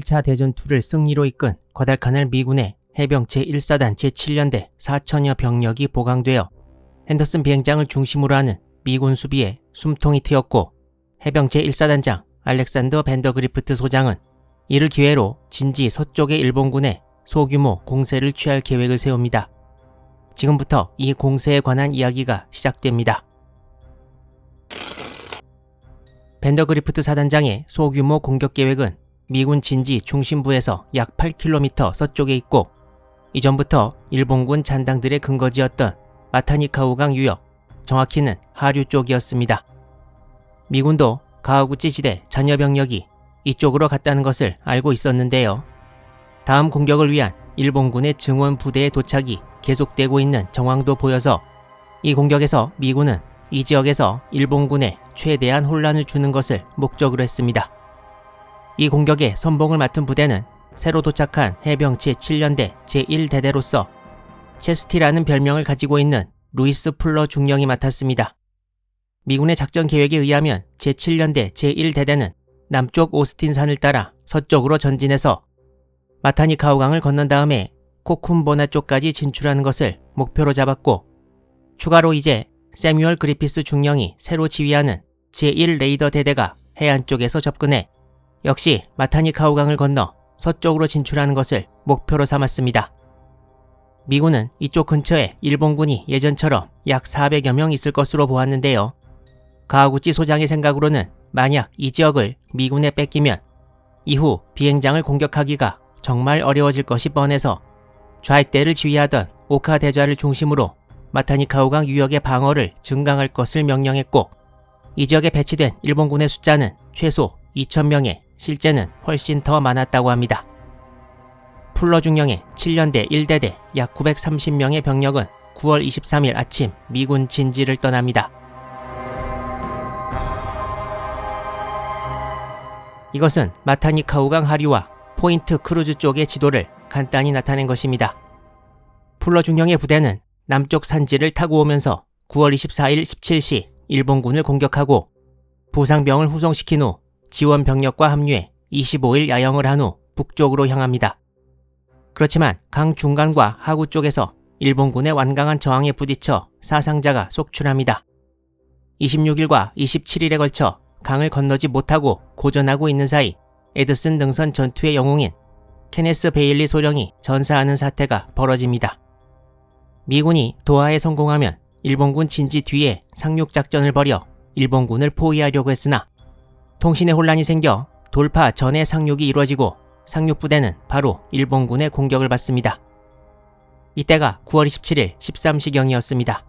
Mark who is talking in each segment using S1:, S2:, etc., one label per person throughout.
S1: 1차 대전투를 승리로 이끈 과달카날 미군의 해병 제1사단 제7연대 4천여 병력이 보강되어 핸더슨 비행장을 중심으로 하는 미군 수비에 숨통이 트였고 해병 제1사단장 알렉산더 벤더그리프트 소장은 이를 기회로 진지 서쪽의 일본군에 소규모 공세를 취할 계획을 세웁니다. 지금부터 이 공세에 관한 이야기가 시작됩니다. 벤더그리프트 사단장의 소규모 공격 계획은 미군 진지 중심부에서 약 8km 서쪽에 있고 이전부터 일본군 잔당들의 근거지였던 마타니카우강 유역, 정확히는 하류 쪽이었습니다. 미군도 가와구치 지대 잔여 병력이 이쪽으로 갔다는 것을 알고 있었는데요. 다음 공격을 위한 일본군의 증원 부대의 도착이 계속되고 있는 정황도 보여서 이 공격에서 미군은 이 지역에서 일본군에 최대한 혼란을 주는 것을 목적으로 했습니다. 이 공격에 선봉을 맡은 부대는 새로 도착한 해병 제7년대 제1대대로서 체스티라는 별명을 가지고 있는 루이스 풀러 중령이 맡았습니다. 미군의 작전 계획에 의하면 제7년대 제1대대는 남쪽 오스틴 산을 따라 서쪽으로 전진해서 마타니카우강을 건넌 다음에 코쿰보나 쪽까지 진출하는 것을 목표로 잡았고 추가로 이제 세뮤얼 그리피스 중령이 새로 지휘하는 제1 레이더 대대가 해안 쪽에서 접근해 역시 마타니카우강을 건너 서쪽으로 진출하는 것을 목표로 삼았습니다. 미군은 이쪽 근처에 일본군이 예전처럼 약 400여 명 있을 것으로 보았는데요. 가하구치 소장의 생각으로는 만약 이 지역을 미군에 뺏기면 이후 비행장을 공격하기가 정말 어려워질 것이 뻔해서 좌익대를 지휘하던 오카 대좌를 중심으로 마타니카우강 유역의 방어를 증강할 것을 명령했고 이 지역에 배치된 일본군의 숫자는 최소 2,000명에 실제는 훨씬 더 많았다고 합니다. 풀러 중령의 7년대 1대대 약 930명의 병력은 9월 23일 아침 미군 진지를 떠납니다. 이것은 마타니카우강 하류와 포인트 크루즈 쪽의 지도를 간단히 나타낸 것입니다. 풀러 중령의 부대는 남쪽 산지를 타고 오면서 9월 24일 17시 일본군을 공격하고 부상병을 후송시킨 후 지원 병력과 합류해 25일 야영을 한 후 북쪽으로 향합니다. 그렇지만 강 중간과 하구 쪽에서 일본군의 완강한 저항에 부딪혀 사상자가 속출합니다. 26일과 27일에 걸쳐 강을 건너지 못하고 고전하고 있는 사이 에드슨 등선 전투의 영웅인 케네스 베일리 소령이 전사하는 사태가 벌어집니다. 미군이 도하에 성공하면 일본군 진지 뒤에 상륙작전을 벌여 일본군을 포위하려고 했으나 통신에 혼란이 생겨 돌파 전에 상륙이 이루어지고 상륙부대는 바로 일본군의 공격을 받습니다. 이때가 9월 27일 13시경이었습니다.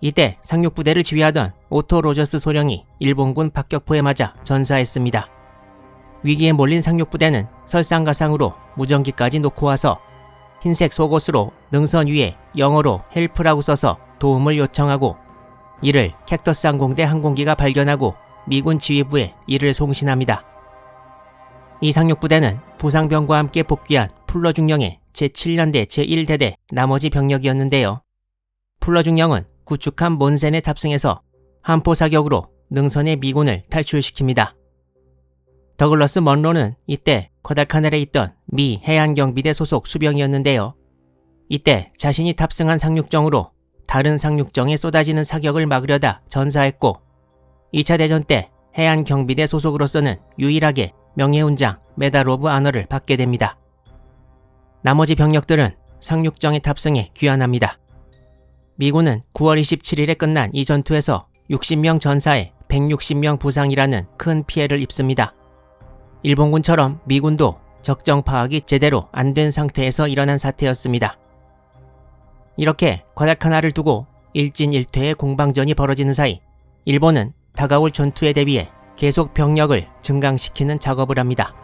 S1: 이때 상륙부대를 지휘하던 오토 로저스 소령이 일본군 박격포에 맞아 전사했습니다. 위기에 몰린 상륙부대는 설상가상으로 무전기까지 놓고 와서 흰색 속옷으로 능선 위에 영어로 헬프라고 써서 도움을 요청하고 이를 캡터스 항공대 항공기가 발견하고 미군 지휘부에 이를 송신합니다. 이 상륙 부대는 부상병과 함께 복귀한 풀러 중령의 제7년대 제1대대 나머지 병력이었는데요. 풀러 중령은 구축한 몬센에 탑승해서 한포 사격으로 능선의 미군을 탈출시킵니다. 더글러스 먼로는 이때 커달카넬에 있던 미 해안경비대 소속 수병이었는데요. 이때 자신이 탑승한 상륙정으로 다른 상륙정에 쏟아지는 사격을 막으려다 전사했고 2차 대전 때 해안 경비대 소속으로서는 유일하게 명예훈장 메달 오브 아너를 받게 됩니다. 나머지 병력들은 상륙정에 탑승해 귀환합니다. 미군은 9월 27일에 끝난 이 전투에서 60명 전사에 160명 부상이라는 큰 피해를 입습니다. 일본군처럼 미군도 적정 파악이 제대로 안 된 상태에서 일어난 사태였습니다. 이렇게 과달카나를 두고 일진일퇴의 공방전이 벌어지는 사이 일본은 다가올 전투에 대비해 계속 병력을 증강시키는 작업을 합니다.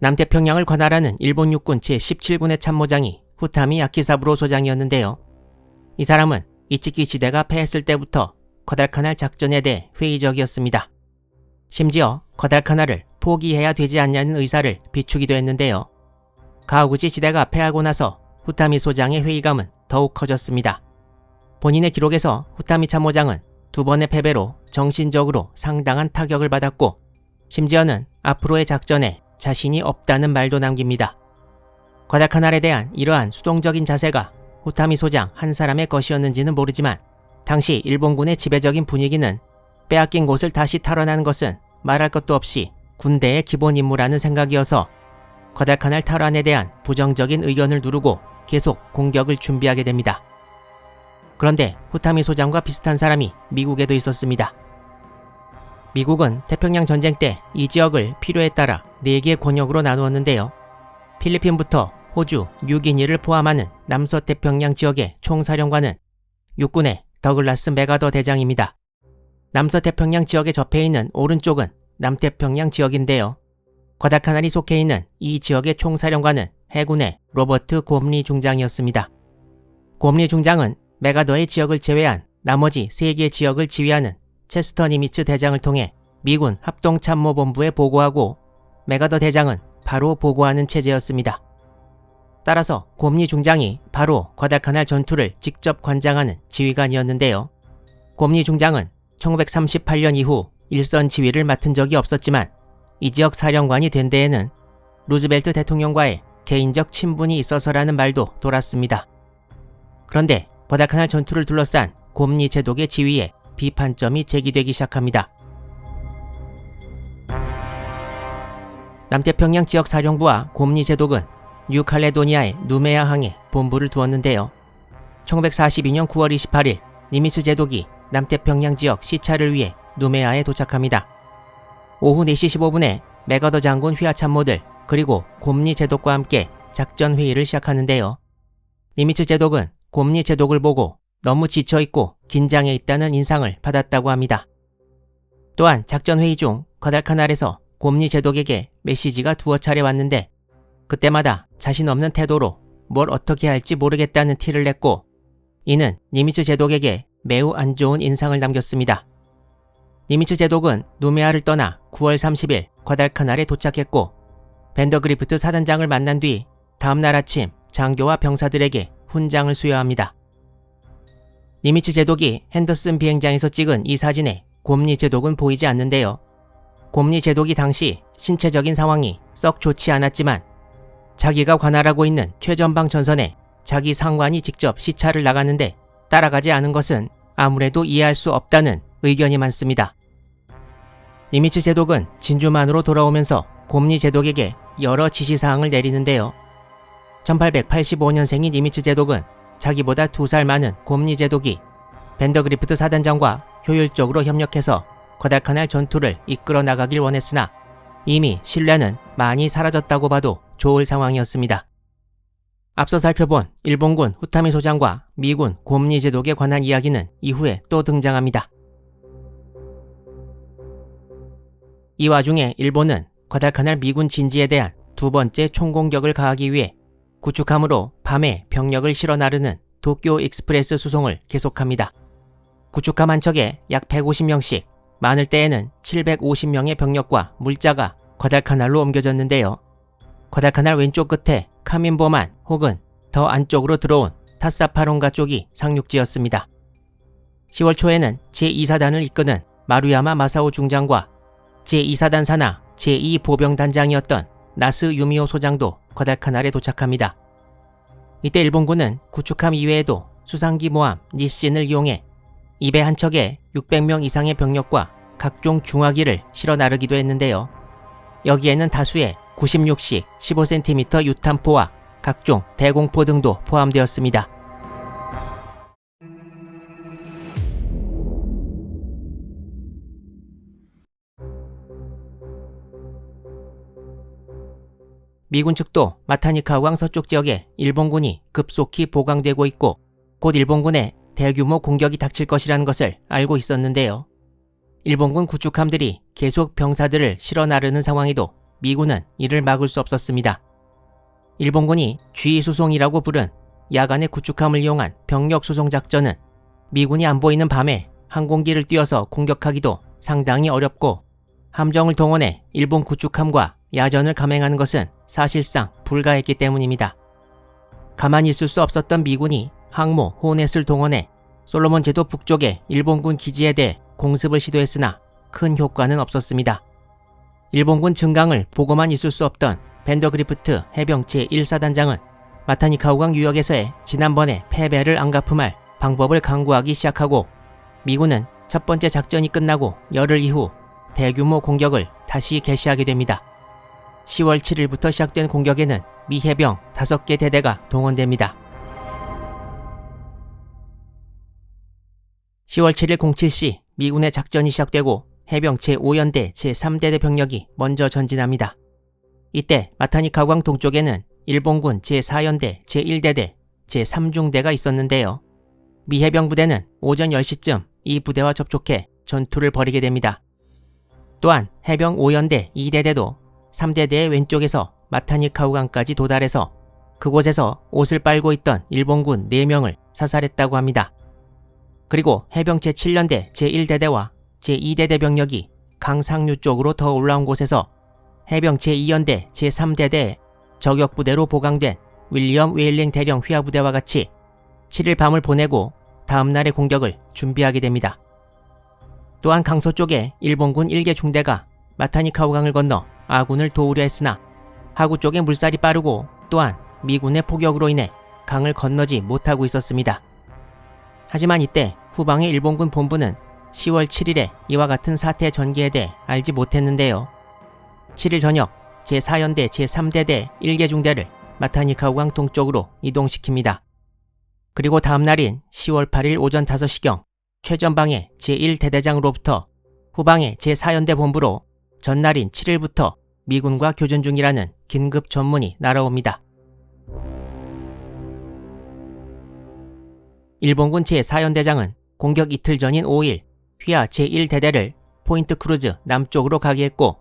S1: 남태평양을 관할하는 일본 육군 제17군의 참모장이 후타미 야키사부로 소장이었는데요. 이 사람은 이치키 시대가 패했을 때부터 커달카날 작전에 대해 회의적이었습니다. 심지어 커달카날을 포기해야 되지 않냐는 의사를 비추기도 했는데요. 가오구치 시대가 패하고 나서 후타미 소장의 회의감은 더욱 커졌습니다. 본인의 기록에서 후타미 참모장은 두 번의 패배로 정신적으로 상당한 타격을 받았고 심지어는 앞으로의 작전에 자신이 없다는 말도 남깁니다. 과다카날에 대한 이러한 수동적인 자세가 후타미 소장 한 사람의 것이었는지는 모르지만 당시 일본군의 지배적인 분위기는 빼앗긴 곳을 다시 탈환하는 것은 말할 것도 없이 군대의 기본 임무라는 생각이어서 과달카날 탈환에 대한 부정적인 의견을 누르고 계속 공격을 준비하게 됩니다. 그런데 후타미 소장과 비슷한 사람이 미국에도 있었습니다. 미국은 태평양 전쟁 때 이 지역을 필요에 따라 4개의 권역으로 나누었는데요. 필리핀부터 호주, 뉴기니를 포함하는 남서태평양 지역의 총사령관은 육군의 더글라스 메가더 대장입니다. 남서태평양 지역에 접해 있는 오른쪽은 남태평양 지역인데요. 과다카날이 속해 있는 이 지역의 총사령관은 해군의 로버트 곰리 중장이었습니다. 곰리 중장은 메가더의 지역을 제외한 나머지 3개 지역을 지휘하는 체스터 니미츠 대장을 통해 미군 합동참모본부에 보고하고 메가더 대장은 바로 보고하는 체제였습니다. 따라서 곰리 중장이 바로 과달카날 전투를 직접 관장하는 지휘관이었는데요. 곰리 중장은 1938년 이후 일선 지휘를 맡은 적이 없었지만 이 지역 사령관이 된 데에는 루즈벨트 대통령과의 개인적 친분이 있어서라는 말도 돌았습니다. 그런데 버다카날 전투를 둘러싼 곰리 제독의 지위에 비판점이 제기되기 시작합니다. 남태평양 지역 사령부와 곰리 제독은 뉴칼레도니아의 누메아항에 본부를 두었는데요. 1942년 9월 28일 니미스 제독이 남태평양 지역 시찰을 위해 누메아에 도착합니다. 오후 4시 15분에 메가더 장군 휘하 참모들 그리고 곰리 제독과 함께 작전 회의를 시작하는데요. 니미츠 제독은 곰리 제독을 보고 너무 지쳐있고 긴장해 있다는 인상을 받았다고 합니다. 또한 작전 회의 중 과달카날에서 곰리 제독에게 메시지가 두어 차례 왔는데 그때마다 자신 없는 태도로 뭘 어떻게 할지 모르겠다는 티를 냈고 이는 니미츠 제독에게 매우 안 좋은 인상을 남겼습니다. 니미츠 제독은 누메아를 떠나 9월 30일 과달카날에 도착했고 벤더그리프트 사단장을 만난 뒤 다음날 아침 장교와 병사들에게 훈장을 수여합니다. 니미츠 제독이 핸더슨 비행장에서 찍은 이 사진에 곰리 제독은 보이지 않는데요. 곰리 제독이 당시 신체적인 상황이 썩 좋지 않았지만 자기가 관할하고 있는 최전방 전선에 자기 상관이 직접 시찰을 나갔는데 따라가지 않은 것은 아무래도 이해할 수 없다는 의견이 많습니다. 니미츠 제독은 진주만으로 돌아오면서 곰리 제독에게 여러 지시사항을 내리는데요. 1885년생인 니미츠 제독은 자기보다 두 살 많은 곰리 제독이 벤더그리프트 사단장과 효율적으로 협력해서 과달카날 전투를 이끌어 나가길 원했으나 이미 신뢰는 많이 사라졌다고 봐도 좋을 상황이었습니다. 앞서 살펴본 일본군 후타미 소장과 미군 곰리 제독에 관한 이야기는 이후에 또 등장합니다. 이 와중에 일본은 과달카날 미군 진지에 대한 두 번째 총공격을 가하기 위해 구축함으로 밤에 병력을 실어 나르는 도쿄 익스프레스 수송을 계속합니다. 구축함 한 척에 약 150명씩, 많을 때에는 750명의 병력과 물자가 과달카날로 옮겨졌는데요. 과달카날 왼쪽 끝에 카민보만 혹은 더 안쪽으로 들어온 타사파론가 쪽이 상륙지였습니다. 10월 초에는 제2사단을 이끄는 마루야마 마사오 중장과 제2사단 산하 제2보병단장이었던 나스 유미오 소장도 과달카날에 도착합니다. 이때 일본군은 구축함 이외에도 수상기 모함 니신을 이용해 입에 한 척에 600명 이상의 병력과 각종 중화기를 실어 나르기도 했는데요. 여기에는 다수의 96식 15cm 유탄포와 각종 대공포 등도 포함되었습니다. 미군 측도 마타니카우강 서쪽 지역에 일본군이 급속히 보강되고 있고 곧 일본군의 대규모 공격이 닥칠 것이라는 것을 알고 있었는데요. 일본군 구축함들이 계속 병사들을 실어 나르는 상황에도 미군은 이를 막을 수 없었습니다. 일본군이 G수송이라고 부른 야간의 구축함을 이용한 병력 수송 작전은 미군이 안 보이는 밤에 항공기를 띄워서 공격하기도 상당히 어렵고 함정을 동원해 일본 구축함과 야전을 감행하는 것은 사실상 불가했기 때문입니다. 가만히 있을 수 없었던 미군이 항모 호넷을 동원해 솔로몬 제도 북쪽의 일본군 기지에 대해 공습을 시도했으나 큰 효과는 없었습니다. 일본군 증강을 보고만 있을 수 없던 벤더그리프트 해병 제1사단장은 마타니카우강 유역에서의 지난번의 패배를 안 갚음할 방법을 강구하기 시작하고 미군은 첫 번째 작전이 끝나고 열흘 이후 대규모 공격을 다시 개시하게 됩니다. 10월 7일부터 시작된 공격에는 미 해병 5개 대대가 동원됩니다. 10월 7일 07시 미군의 작전이 시작되고 해병 제5연대 제3대대 병력이 먼저 전진합니다. 이때 마타니카광 동쪽에는 일본군 제4연대 제1대대 제3중대가 있었는데요. 미 해병 부대는 오전 10시쯤 이 부대와 접촉해 전투를 벌이게 됩니다. 또한 해병 5연대 2대대도 3대대의 왼쪽에서 마타니카우강까지 도달해서 그곳에서 옷을 빨고 있던 일본군 4명을 사살했다고 합니다. 그리고 해병 제7연대 제1대대와 제2대대 병력이 강 상류 쪽으로 더 올라온 곳에서 해병 제2연대 제3대대의 저격 부대로 보강된 윌리엄 웨일링 대령 휘하 부대와 같이 7일 밤을 보내고 다음 날의 공격을 준비하게 됩니다. 또한 강서 쪽에 일본군 1개 중대가 마타니카우 강을 건너 아군을 도우려 했으나 하구 쪽에 물살이 빠르고 또한 미군의 포격으로 인해 강을 건너지 못하고 있었습니다. 하지만 이때 후방의 일본군 본부는 10월 7일에 이와 같은 사태 전개에 대해 알지 못했는데요. 7일 저녁 제4연대 제3대대 1개 중대를 마타니카 우강 동쪽으로 이동시킵니다. 그리고 다음 날인 10월 8일 오전 5시경 최전방의 제1대대장으로부터 후방의 제4연대 본부로 전날인 7일부터 미군과 교전 중이라는 긴급 전문이 날아옵니다. 일본군 제4연대장은 공격 이틀 전인 5일 휘하 제1대대를 포인트 크루즈 남쪽으로 가게 했고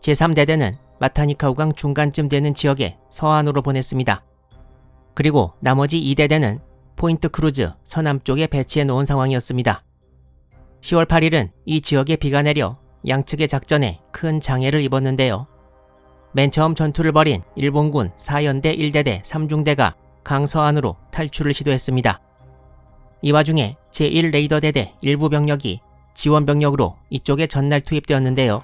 S1: 제3대대는 마타니카우강 중간쯤 되는 지역에 서안으로 보냈습니다. 그리고 나머지 2대대는 포인트 크루즈 서남쪽에 배치해 놓은 상황이었습니다. 10월 8일은 이 지역에 비가 내려 양측의 작전에 큰 장애를 입었는데요. 맨 처음 전투를 벌인 일본군 4연대 1대대 3중대가 강 서안으로 탈출을 시도했습니다. 이 와중에 제1 레이더 대대 일부 병력이 지원 병력으로 이쪽에 전날 투입되었는데요.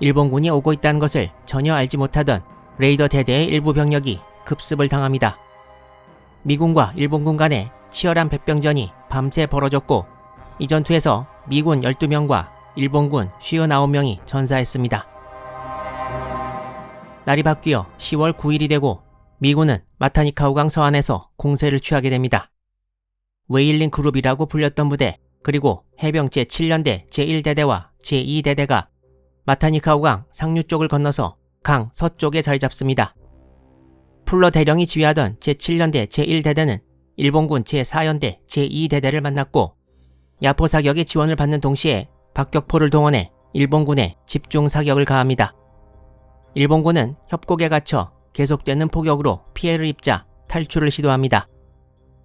S1: 일본군이 오고 있다는 것을 전혀 알지 못하던 레이더 대대의 일부 병력이 급습을 당합니다. 미군과 일본군 간의 치열한 백병전이 밤새 벌어졌고 이 전투에서 미군 12명과 일본군 59명이 전사했습니다. 날이 바뀌어 10월 9일이 되고 미군은 마타니카우강 서안에서 공세를 취하게 됩니다. 웨일링 그룹이라고 불렸던 부대 그리고 해병 제7연대 제1대대와 제2대대가 마타니카우강 상류 쪽을 건너서 강 서쪽에 자리 잡습니다. 풀러 대령이 지휘하던 제7연대 제1대대는 일본군 제4연대 제2대대를 만났고 야포 사격의 지원을 받는 동시에 박격포를 동원해 일본군에 집중 사격을 가합니다. 일본군은 협곡에 갇혀 계속되는 포격으로 피해를 입자 탈출을 시도합니다.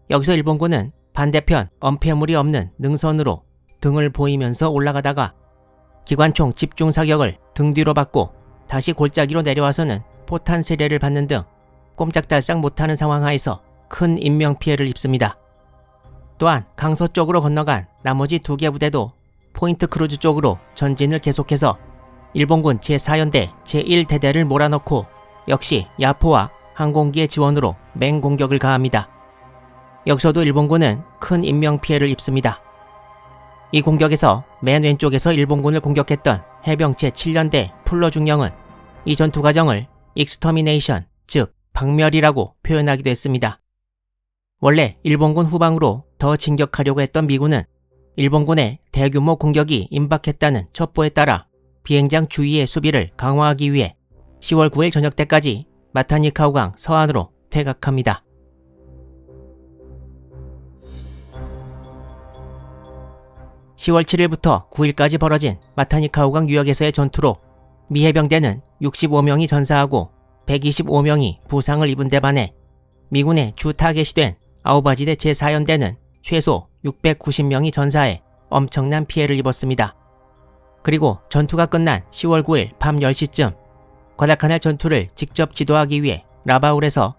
S1: 여기서 일본군은 반대편 엄폐물이 없는 능선으로 등을 보이면서 올라가다가 기관총 집중 사격을 등 뒤로 받고 다시 골짜기로 내려와서는 포탄 세례를 받는 등 꼼짝달싹 못하는 상황 하에서 큰 인명피해를 입습니다. 또한 강서 쪽으로 건너간 나머지 두 개 부대도 포인트 크루즈 쪽으로 전진을 계속해서 일본군 제4연대 제1대대를 몰아넣고 역시 야포와 항공기의 지원으로 맹공격을 가합니다. 여기서도 일본군은 큰 인명피해를 입습니다. 이 공격에서 맨 왼쪽에서 일본군을 공격했던 해병 제7연대 풀러 중령은 이 전투 과정을 익스터미네이션, 즉 박멸이라고 표현하기도 했습니다. 원래 일본군 후방으로 더 진격하려고 했던 미군은 일본군의 대규모 공격이 임박했다는 첩보에 따라 비행장 주위의 수비를 강화하기 위해 10월 9일 저녁 때까지 마타니카우강 서안으로 퇴각합니다. (10월 7일부터) (9일까지) 벌어진 마타니카우강 유역에서의 전투로 미 해병대는 (65명이) 전사하고 (125명이) 부상을 입은 데 반해 미군의 주 타겟이 된 아우바지대 제4연대는 최소 690명이 전사해 엄청난 피해를 입었습니다. 그리고 전투가 끝난 10월 9일 밤 10시쯤 과다카날 전투를 직접 지도하기 위해 라바울에서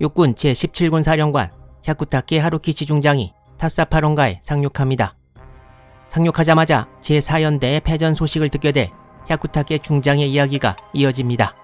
S1: 육군 제17군 사령관 야쿠타케 하루키치 중장이 타사파론가에 상륙합니다. 상륙하자마자 제4연대의 패전 소식을 듣게 될 야쿠타케 중장의 이야기가 이어집니다.